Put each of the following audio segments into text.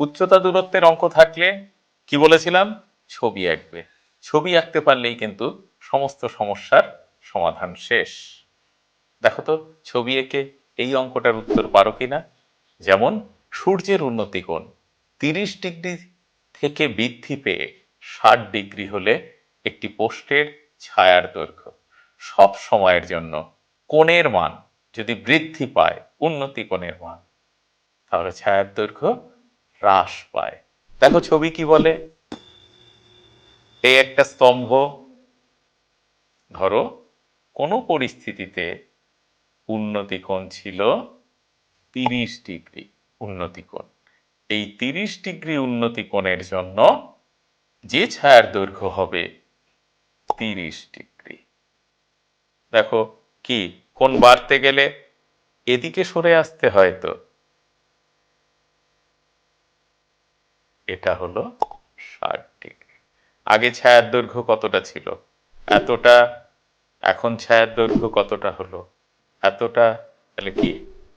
উচ্চতা দূরত্বের অঙ্ক থাকলে কি বলেছিলাম? ছবি আঁকবে। ছবি আঁকতে পারলেই কিন্তু সমস্ত সমস্যার সমাধান শেষ। দেখো তো, ছবি এঁকে এই অঙ্কটার উত্তর পারো কিনা? যেমন, সূর্যের উন্নতি কোণ তিরিশ ডিগ্রি থেকে বৃদ্ধি পেয়ে ষাট ডিগ্রি হলে একটি পোস্টের ছায়ার দৈর্ঘ্য। সব সময়ের জন্য কোণের মান যদি বৃদ্ধি পায়, উন্নতি কোণের মান, তাহলে ছায়ার দৈর্ঘ্য হ্রাস পায়। দেখো ছবি কি বলে? এই একটা স্তম্ভ, ধরো, কোনো পরিস্থিতিতে উন্নতি কোণ ছিল তিরিশ ডিগ্রি উন্নতি কোণ এই তিরিশ ডিগ্রি উন্নতি কোণের জন্য যে ছায়ার দৈর্ঘ্য হবে তিরিশ ডিগ্রি। দেখো কি কোন বাড়তে গেলে এদিকে সরে আসতে হয় তো। এটা হলো ষাট ডিগ্রি। আগে ছায়ার দৈর্ঘ্য কতটা ছিল? এতটা, এখন ছায়ার দৈর্ঘ্য কতটা হলো? এতটা, তাহলে কি?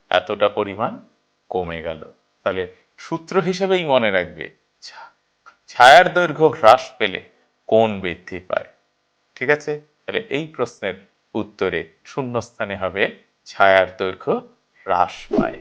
এতটা পরিমাণ কমে গেল। তাহলে সূত্র হিসেবেই মনে রাখবে ছায়ার দৈর্ঘ্য হ্রাস পেলে কোন বৃদ্ধি পায়? ঠিক আছে? তাহলে এই প্রশ্নের উত্তরে শূন্যস্থানে হবে, ছায়ার দৈর্ঘ্য হ্রাস পায়।